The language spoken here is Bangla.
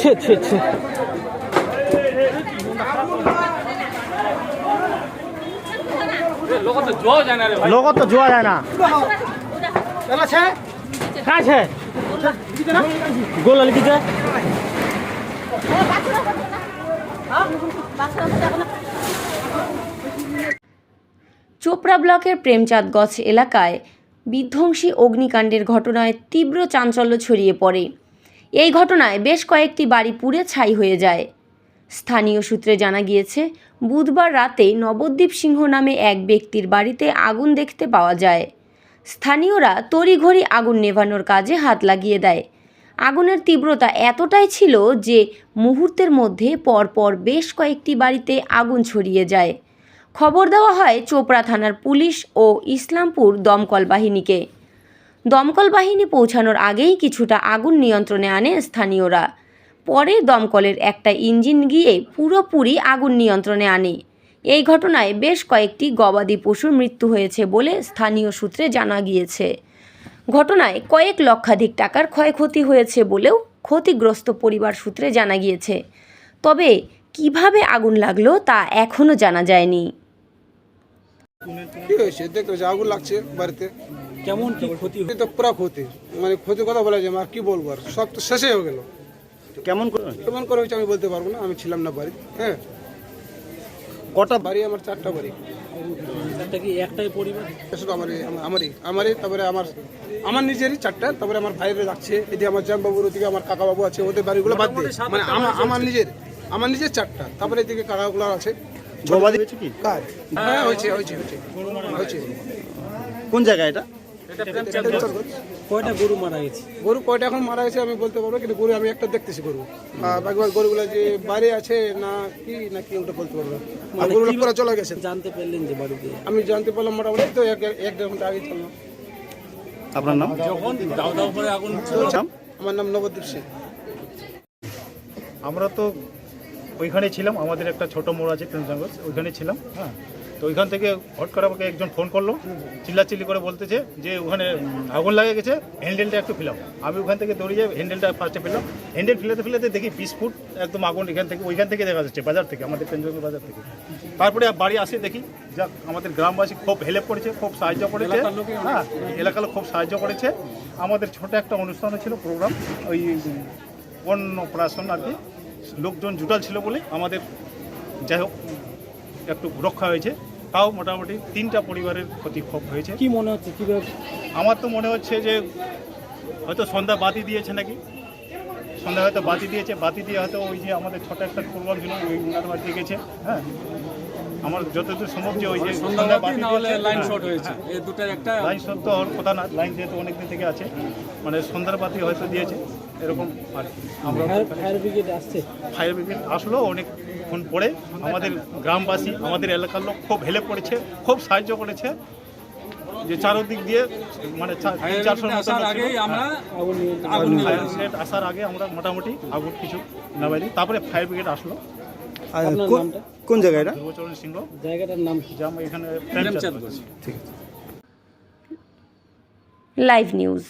ছে ছে ছে। লগত তো যোৱা যায় না। কাই আছে গোল লিখিছে চোপড়া ব্লকের প্রেমচাঁদগঞ্জ এলাকায় বিধ্বংসী অগ্নিকাণ্ডের ঘটনায় তীব্র চাঞ্চল্য ছড়িয়ে পড়ে। এই ঘটনায় বেশ কয়েকটি বাড়ি পুড়ে ছাই হয়ে যায়। স্থানীয় সূত্রে জানা গিয়েছে, বুধবার রাতে নবদ্বীপ সিংহ নামে এক ব্যক্তির বাড়িতে আগুন দেখতে পাওয়া যায়। স্থানীয়রা তড়িঘড়ি আগুন নেভানোর কাজে হাত লাগিয়ে দেয়। আগুনের তীব্রতা এতটাই ছিল যে মুহূর্তের মধ্যে পরপর বেশ কয়েকটি বাড়িতে আগুন ছড়িয়ে যায়। খবর দেওয়া হয়, চোপড়া থানার পুলিশ ও ইসলামপুর দমকল বাহিনীকে। দমকল বাহিনী পৌঁছানোর আগেই কিছুটা আগুন নিয়ন্ত্রণে আনে স্থানীয়রা। পরে দমকলের একটা ইঞ্জিন গিয়ে পুরোপুরি আগুন নিয়ন্ত্রণে আনে। এই ঘটনায় বেশ কয়েকটি গবাদি পশুর মৃত্যু হয়েছে বলে স্থানীয় সূত্রে জানা গিয়েছে। ঘটনায় কয়েক লক্ষাধিক টাকার ক্ষয়ক্ষতি হয়েছে বলেও ক্ষতিগ্রস্ত পরিবার সূত্রে জানা গিয়েছে। তবে কীভাবে আগুন লাগল তা এখনও জানা যায়নি। কি হয়েছে দেখতে আগুন লাগছে বাড়িতে। কেমন কি ক্ষতি তো পুরা ক্ষতি। মানে ক্ষতি কথা বলা যায় আর কি বলব আর? সব তো শেষে হয়ে গেল। কেমন করে কেমন করে হয়েছে আমি বলতে পারব না আমি ছিলাম না বাড়ি হ্যাঁ। কটা বাড়ি আমার চারটা বাড়ি। একটা কি একটাই পরিবার? শুধু আমারই আমারই আমারই তারপরে আমার আমার নিজেরই চারটা তারপরে আমার ভাইয়ের যাচ্ছে এদিকে আমার জামবাবুর ওদিকে আমার কাকা বাবু আছে ওদের বাড়িগুলো বাদ দিয়ে। মানে আমার আমার নিজের আমার নিজের চারটা তারপরে এদিকে কাকাগুলো আছে। গবাদি হয়েছে কি? হ্যাঁ হয়েছে হয়েছে হয়েছে। হয়েছে। কোন জায়গা এটা? কয়টা গরু মারা গেছে? গরু কয়টা এখন মারা গেছে আমি বলতে পারব কিন্তু গরু আমি একটা দেখতেছি গরু। আর বাকিবার গরুগুলো যে বাইরে আছে না কি না কি ওটা বলতে পারব। না। গরুগুলো পুরো চলে গেছে। জানতে পারলেন যে বাড়িতে? আমি জানতে পারলাম মোটামুটি তো এক এক দেড় ঘণ্টা আগে চললাম আপনার নাম? যখন দাও দাও করে আগুন আমার নাম নবদ্বীপ সিং। আমরা তো ওইখানে ছিলাম আমাদের একটা ছোট মোড় আছে ওইখানে ছিলাম। হ্যাঁ। তো ওইখান থেকে হট করে আমাকে একজন ফোন করল চিল্লাচিল্লি করে বলতেছে যে ওখানে আগুন লাগে গেছে হ্যান্ডেলটা একটু ফিলাম আমি ওখান থেকে দৌড়ে যাই হ্যান্ডেলটা ফার্স্টে ফেললাম। হ্যান্ডেল ফেলাতে ফেলাতে দেখি বিশ ফুট একদম আগুন এখান থেকে ওইখান থেকে দেখা যাচ্ছে বাজার থেকে আমাদের প্রেমসাগর বাজার থেকে। তারপরে বাড়ি আসে দেখি যাক আমাদের গ্রামবাসী খুব হেল্প করেছে খুব সাহায্য করেছে। হ্যাঁ এলাকার খুব সাহায্য করেছে। আমাদের ছোট একটা অনুষ্ঠান ছিল প্রোগ্রাম ওই অন্য অন্নপ্রাশন আর কি। লোকজন জুটাল ছিল বলে আমাদের যাই হোক একটু রক্ষা হয়েছে। তাও মোটামুটি তিনটা পরিবারের ক্ষতি খুব হয়েছে। কি মনে হচ্ছে? কীভাবে আমার তো মনে হচ্ছে যে হয়তো সন্ধ্যা বাতি দিয়েছে নাকি? সন্ধ্যা হয়তো বাতি দিয়েছে। বাতি দিয়ে হয়তো ওই যে আমাদের ছোট একটা প্রোগ্রাম ছিল ওই উনার বাড়িতে গেছে হ্যাঁ? আমার যতদূর সম্ভব যে ওই যে সন্ধ্যা বাতি না হলে লাইন হ্যাঁ, শর্ট হয়েছে। হ্যাঁ। এই দুটার একটা লাইন শর্ট তো হওয়ার কথা না লাইন যেহেতু অনেক দিন থেকে আছে মানে সন্ধ্যার বাতি হয়তো দিয়েছে। এরকম আর আমরা ফায়ার ব্রিগেড আসছে। ফায়ার ব্রিগেড আসলো অনেকক্ষণ পরে আমাদের গ্রামবাসী আমাদের এলাকার লোক খুব হেল্প করেছে খুব সাহায্য করেছে। যে চারদিক দিয়ে মানে চা- তিন ফায়ার চারশোর ব্রিগেড মতো আসার আগে আমরা মোটামুটি আগুন কিছু নামাই দিই তারপরে ফায়ার ব্রিগেড আসলো। কোন জায়গা এটা? ধ্রুবচরণ সিংহ। জায়গাটার নাম আমরা এখানে লাইভ নিউজ